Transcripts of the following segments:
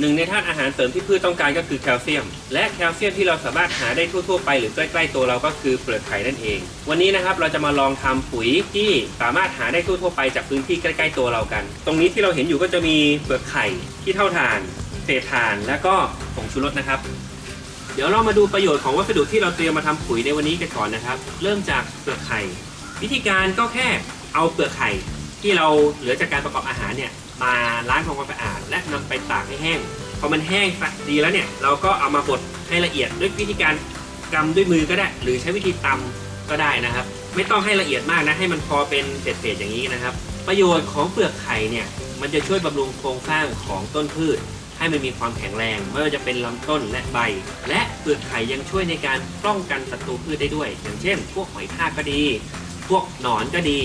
หนึ่งในธาตุอาหารเสริมที่พืชต้องการก็คือแคลเซียม และแคลเซียมที่เราสามารถหาได้ทั่วๆไปหรือใกล้ๆตัวเราก็คือเปลือกไข่นั่นเอง วันนี้นะครับเราจะมาลองทำปุ๋ยที่สามารถหาได้ทั่วๆไปจากพื้นที่ใกล้ๆตัวเรากัน ตรงนี้ที่เราเห็นอยู่ก็จะมีเปลือกไข่ที่เท่าฐานเศษถ่าน และก็ผงชูรสนะครับเดี๋ยวเรามาดูประโยชน์ของวัสดุที่เราเตรียมมาทำปุ๋ยในวันนี้กันก่อนนะครับ เริ่มจากเปลือกไข่ วิธีการก็แค่เอาเปลือกไข่ที่เราเหลือจากการประกอบอาหารเนี่ย มาล้างทำความสะอาด และนำไปตากให้แห้ง พอมันแห้งสักดีแล้วเนี่ย เราก็เอามาบดให้ละเอียดด้วยวิธีการกำด้วยมือก็ได้ หรือใช้วิธีตำก็ได้นะครับ ไม่ต้องให้ละเอียดมากนะ ให้มันพอเป็นเศษๆอย่างนี้นะครับ ประโยชน์ของเปลือกไข่เนี่ย มันจะช่วยบำรุงโครงสร้างของต้นพืช ให้มันมีความแข็งแรง ไม่ว่าจะเป็นลำต้นและใบ และเปลือกไข่ยังช่วยในการป้องกันศัตรูพืชได้ด้วย อย่างเช่น พวกหอยทากก็ดี พวกหนอนก็ดี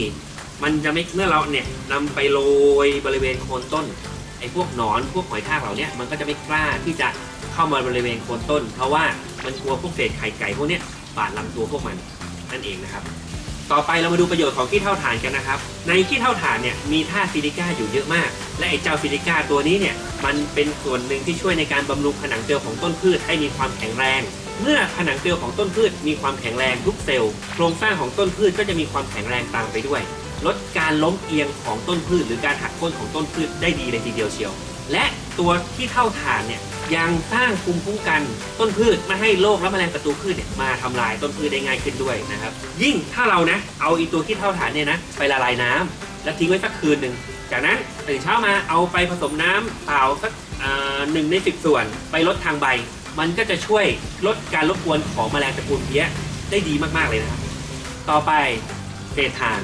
มันจะไม่เมื่อเราเนี่ยนำไปโรยบริเวณโคนต้นไอ้พวกหนอนพวกหอยทากเหล่านี้มันก็จะไม่กล้าที่จะเข้ามาบริเวณโคนต้น เพราะว่ามันกลัวพวกเศษไข่ไก่พวกเนี้ยบาดลำตัวพวกมันนั่นเองนะครับ ต่อไปเรามาดูประโยชน์ของขี้เท่าฐานกันนะครับ ในขี้เท่าฐานเนี่ยมีธาตุซิลิก้าอยู่เยอะมาก และไอ้เจ้าซิลิก้าตัวนี้เนี่ยมันเป็นส่วนหนึ่งที่ช่วยในการบำรุงผนังเซลล์ของต้นพืชให้มีความแข็งแรง เมื่อผนังเซลล์ของต้นพืชมีความแข็งแรงทุกเซลล์โครงสร้างของต้นพืชก็จะมีความแข็งแรงตามไปด้วย ลดการล้มเอียงของต้นพืช หรือการหักโค่นของต้นพืชได้ดีเลยทีเดียวเชียว และตัวที่เท่าฐานเนี่ยยังสร้างภูมิคุ้มกันต้นพืชไม่ให้โรคและแมลงศัตรูพืชเนี่ยมาทำลายต้นพืชได้ง่ายขึ้นด้วยนะครับ ยิ่งถ้าเรานะเอาอีตัวที่เท่าฐานเนี่ยนะไปละลายน้ำแล้วทิ้งไว้สักคืนหนึ่งจากนั้นตื่นเช้ามาเอาไปผสมน้ำเปล่าสักหนึ่งในสิบส่วนไปลดทางใบ มันก็จะช่วยลดการรบกวนของแมลงตระกูลเพี้ยได้ดีมากๆเลยนะครับ ต่อไปเศษถ่าน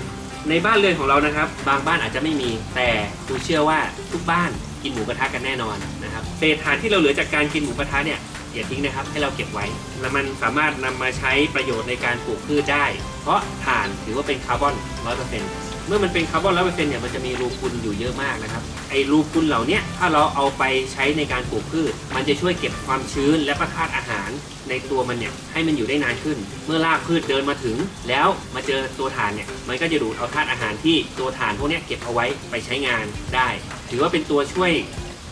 ในบ้านเรือนของเรานะครับ บางบ้านอาจจะไม่มีแต่กูเชื่อว่าทุกบ้านกินหมูกระทะกันแน่นอนนะครับเศษถ่านที่เราเหลือจากการกินหมูกระทะเนี่ยอย่าทิ้งนะครับให้เราเก็บไว้ แล้วมันสามารถนำมาใช้ประโยชน์ในการปลูกพืชได้ เพราะถ่านถือว่าเป็นคาร์บอน 100% เมื่อมันเป็นคาร์บอน100%เปอร์เซ็นเนี่ยมันจะมีรูพุนอยู่เยอะมากนะครับไอ้รูพุนเหล่านี้ถ้าเราเอาไปใช้ในการปลูกพืช มันจะช่วยเก็บความชื้นและประธาตอาหารในตัวมันเนี่ยให้มันอยู่ได้นานขึ้น เมื่อรากพืชเดินมาถึง แล้วมาเจอตัวถ่านเนี่ยมันก็จะดูดเอาธาตุอาหารที่ตัวถ่านพวกนี้เก็บเอาไว้ไปใช้งานได้ ถือว่าเป็นตัวช่วย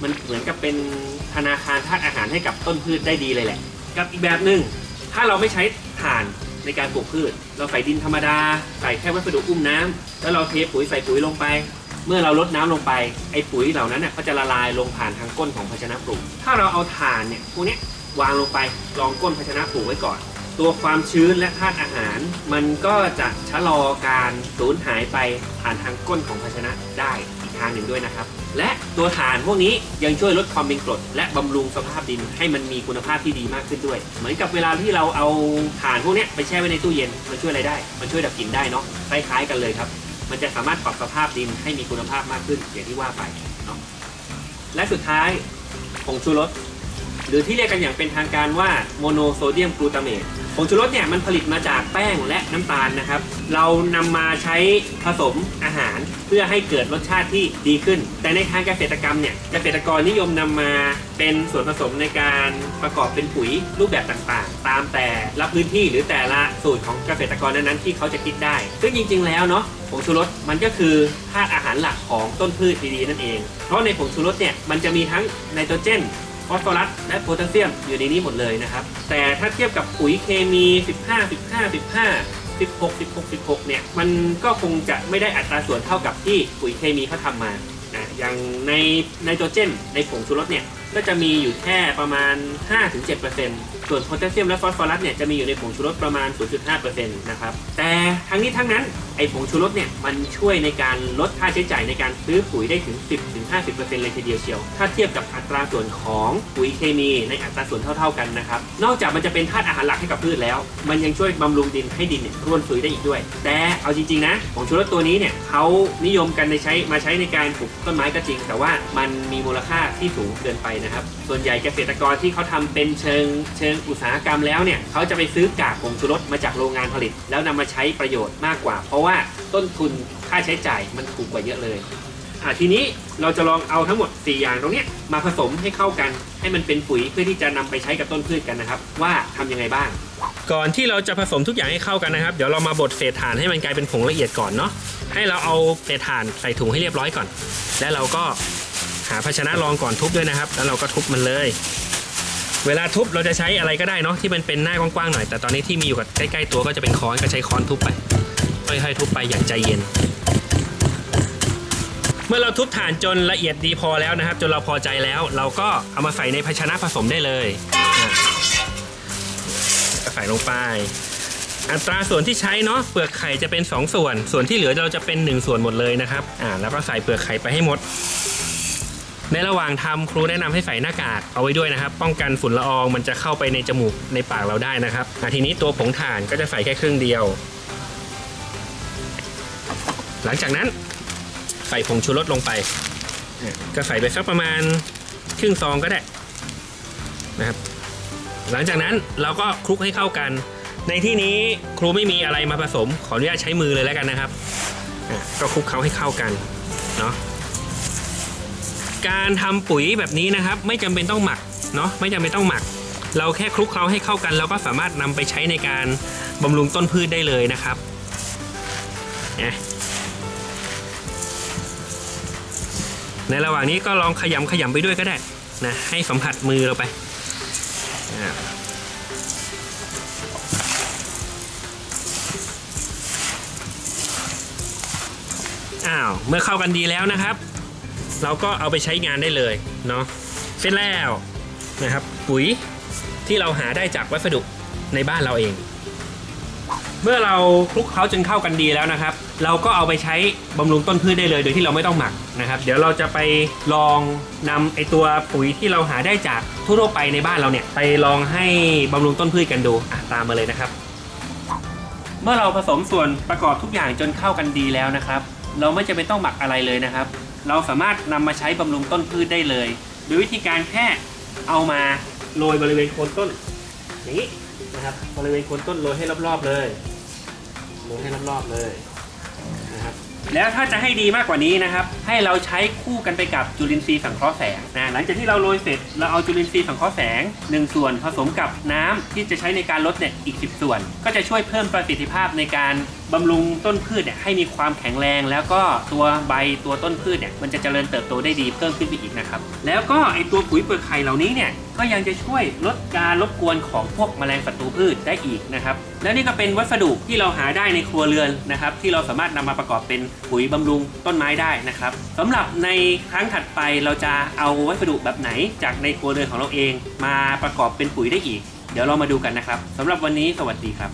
มันเหมือนกับเป็นธนาคารธาตุอาหารให้กับต้นพืชได้ดีเลยแหละ กับอีกแบบหนึ่งถ้าเราไม่ใช้ถ่าน ในการปลูกพืช เราใส่ดินธรรมดา ใส่แค่วัสดุอุ้มน้ำแล้วเราเทปุ๋ยใส่ปุ๋ยลงไป เมื่อเราลดน้ำลงไปไอ้ปุ๋ยเหล่านั้นเนี่ยก็จะละลายลงผ่านทางก้นของภาชนะปลูก ถ้าเราเอาถ่านเนี่ยพวกนี้วางลงไปรองก้นภาชนะปลูกไว้ก่อน ตัวความชื้นและธาตุอาหาร มันก็จะชะลอการสูญหายไปผ่านทางก้นของภาชนะได้างหนึ่งด้วยนะครับ และตัวถ่านพวกนี้ยังช่วยลดความเป็นกรด และบำรุงสภาพดินให้มันมีคุณภาพที่ดีมากขึ้นด้วย เหมือนกับเวลาที่เราเอาถ่านพวกนี้ไปแช่ไว้ในตู้เย็นมันช่วยอะไรได้ มันช่วยดับกลิ่นได้เนาะคล้ายๆกันเลยครับ มันจะสามารถปรับสภาพดินให้มีคุณภาพมากขึ้นอย่างที่ว่าไปเนาะและสุดท้ายผงชูรส หรือที่เรียกกันอย่างเป็นทางการว่าโมโนโซเดียมกลูตาเมตผงชูรสเนี่ยมันผลิตมาจากแป้งและน้ำตาลนะครับ เรานำมาใช้ผสมอาหารเพื่อให้เกิดรสชาติที่ดีขึ้น แต่ในทางเกษตรกรรมเนี่ยเกษตรกรนิยมนำมาเป็นส่วนผสมในการประกอบเป็นปุ๋ยรูปแบบต่างๆ ตามแต่ละพื้นที่หรือแต่ละสูตรของเกษตรกรนั้นๆที่เขาจะคิดได้ ซึ่งจริง ๆ แล้วเนาะผงชูรสมันก็คือธาตุอาหารหลักของต้นพืชดีๆนั่นเอง เพราะในผงชูรสเนี่ยมันจะมีทั้งไนโตรเจน ฟอสฟอรัสและโพแทสเซียมอยู่ในนี้หมดเลยนะครับ แต่ถ้าเทียบกับปุ๋ยเคมี 15 15 15 16 16 16 เนี่ย มันก็คงจะไม่ได้อัตราส่วนเท่ากับที่ปุ๋ยเคมีเขาทำมานะอย่างในไนโตรเจนในผงชูรสเนี่ย ก็จะมีอยู่แค่ประมาณ 5-7%ส่วนโพแทสเซียมและฟอสฟอรัสเนี่ยจะมีอยู่ในผงชูรสประมาณ 0.5%นะครับ แต่ทั้งนี้ทั้งนั้นไอผงชูรสเนี่ยมันช่วยในการลดค่าใช้จ่ายในการซื้อปุ๋ยได้ถึง 10-50%เลยทีเดียวเชียว ถ้าเทียบกับอัตราส่วนของปุ๋ยเคมีในอัตราส่วนเท่า ๆกันนะครับ นอกจากมันจะเป็นธาตุอาหารหลักให้กับพืชแล้ว มันยังช่วยบำรุงดินให้ดินเนี่ยร่วนซุยได้อีกด้วย แต่เอาจริงๆนะผงชูรสตัวนี้เนี่ยเขานิยมกันในใช้มาใช้ในการปลูกต้นไม้ก็จริง แต่ว่ามันมีมูลค่าที่สูงเกินไปนะครับ ส่วนใหญ่เกษตรกรที่เขาทำเป็นเชิงเชิงอุตสาหกรรมแล้วเนี่ยเขาจะไปซื้อกากผงชูรสมาจากโรงงานผลิต แล้วนำมาใช้ประโยชน์มากกว่า เพราะว่าต้นทุนค่าใช้จ่ายมันถูกกว่าเยอะเลยอะทีนี้เราจะลองเอาทั้งหมด 4 อย่างตรงนี้มาผสมให้เข้ากัน ให้มันเป็นปุ๋ยเพื่อที่จะนำไปใช้กับต้นพืชกันนะครับ ว่าทำยังไงบ้าง ก่อนที่เราจะผสมทุกอย่างให้เข้ากันนะครับ เดี๋ยวเรามาบดเศษถ่านให้มันกลายเป็นผงละเอียดก่อนเนาะให้เราเอาเศษถ่านใส่ถุงให้เรียบร้อยก่อน และเราก็ ภาชนะรองก่อนทุบด้วยนะครับ แล้วเราก็ทุบมันเลย เวลาทุบเราจะใช้อะไรก็ได้เนาะที่มันเป็นหน้ากว้างๆหน่อย แต่ตอนนี้ที่มีอยู่กับใกล้ๆตัวก็จะเป็นค้อนก็ใช้ค้อนทุบไปค่อยๆทุบไปอย่างใจเย็น เมื่อเราทุบฐานจนละเอียดดีพอแล้วนะครับ จนเราพอใจแล้ว เราก็เอามาใส่ในภาชนะผสมได้เลยอะก็ใส่ลงไปอัตราส่วนที่ใช้เนาะเปลือกไข่จะเป็น 2 ส่วน ส่วนที่เหลือเราจะเป็น 1 ส่วนหมดเลยนะครับอ่าแล้วก็ใส่เปลือกไข่ไปให้หมด ในระหว่างทำครูแนะนำให้ใส่หน้ากากเอาไว้ด้วยนะครับ ป้องกันฝุ่นละอองมันจะเข้าไปในจมูกในปากเราได้นะครับทีนี้ตัวผงถ่านก็จะใส่แค่ครึ่งเดียว หลังจากนั้นใส่ผงชูรสลงไปอะก็ใส่ไปสักประมาณครึ่งซองก็ได้นะครับ หลังจากนั้นเราก็คลุกให้เข้ากัน ในที่นี้ครูไม่มีอะไรมาผสม ขออนุญาตใช้มือเลยแล้วกันนะครับ ก็คลุกเคล้าให้เข้ากันเนาะ การทำปุ๋ยแบบนี้นะครับ ไม่จำเป็นต้องหมักเนาะไม่จำเป็นต้องหมัก เราแค่คลุกเคล้าให้เข้ากัน เราก็สามารถนำไปใช้ในการบำรุงต้นพืชได้เลยนะครับในระหว่างนี้ก็ลองขยำขยำไปด้วยก็ได้นะให้สัมผัสมือเราไปอ้าวเมื่อเข้ากันดีแล้วนะครับ เราก็เอาไปใช้งานได้เลยเนาะเสร็จแล้วนะครับ ปุ๋ยที่เราหาได้จากวัสดุในบ้านเราเอง เมื่อเราคลุกเคล้าจนเข้ากันดีแล้วนะครับ เราก็เอาไปใช้บำรุงต้นพืชได้เลย โดยที่เราไม่ต้องหมักนะครับ เดี๋ยวเราจะไปลองนำไอตัวปุ๋ยที่เราหาได้จากทั่วไปในบ้านเราเนี่ย ไปลองให้บำรุงต้นพืชกันดูอะตามมาเลยนะครับ เมื่อเราผสมส่วนประกอบทุกอย่างจนเข้ากันดีแล้วนะครับ เราไม่จำเป็นต้องหมักอะไรเลยนะครับ เราสามารถนำมาใช้บำรุงต้นพืชได้เลย โดยวิธีการแค่เอามาโรยบริเวณโคนต้นอย่างนี้นะครับบริเวณโคนต้นโรยให้รอบๆเลยโรยให้รอบๆเลยนะครับแล้วถ้าจะให้ดีมากกว่านี้นะครับ ให้เราใช้คู่กันไปกับจุลินทรีย์สังเคราะห์แสงนะหลังจากที่เราโรยเสร็จเราเอาจุลินทรีย์สังเคราะห์แสง 1 ส่วนผสมกับน้ำที่จะใช้ในการลดเนี่ยอีก 10 ส่วน ก็จะช่วยเพิ่มประสิทธิภาพในการบำรุงต้นพืชเนี่ยให้มีความแข็งแรง แล้วก็ตัวใบตัวต้นพืชเนี่ยมันจะเจริญเติบโตได้ดีเพิ่มขึ้นไปอีกนะครับ แล้วก็ไอตัวปุ๋ยเปลือกไข่เหล่านี้เนี่ยก็ยังจะช่วยลดการรบกวนของพวกแมลงศัตรูพืชได้อีกนะครับ แล้วนี่ก็เป็นวัสดุที่เราหาได้ในครัวเรือนนะครับ ที่เราสามารถนำมาประกอบเป็นปุ๋ยบำรุงต้นไม้ได้นะครับสำหรับในครั้งถัดไปเราจะเอาวัสดุแบบไหนจากในครัวเรือนของเราเอง มาประกอบเป็นปุ๋ยได้อีก เดี๋ยวเรามาดูกันนะครับสำหรับวันนี้สวัสดีครับ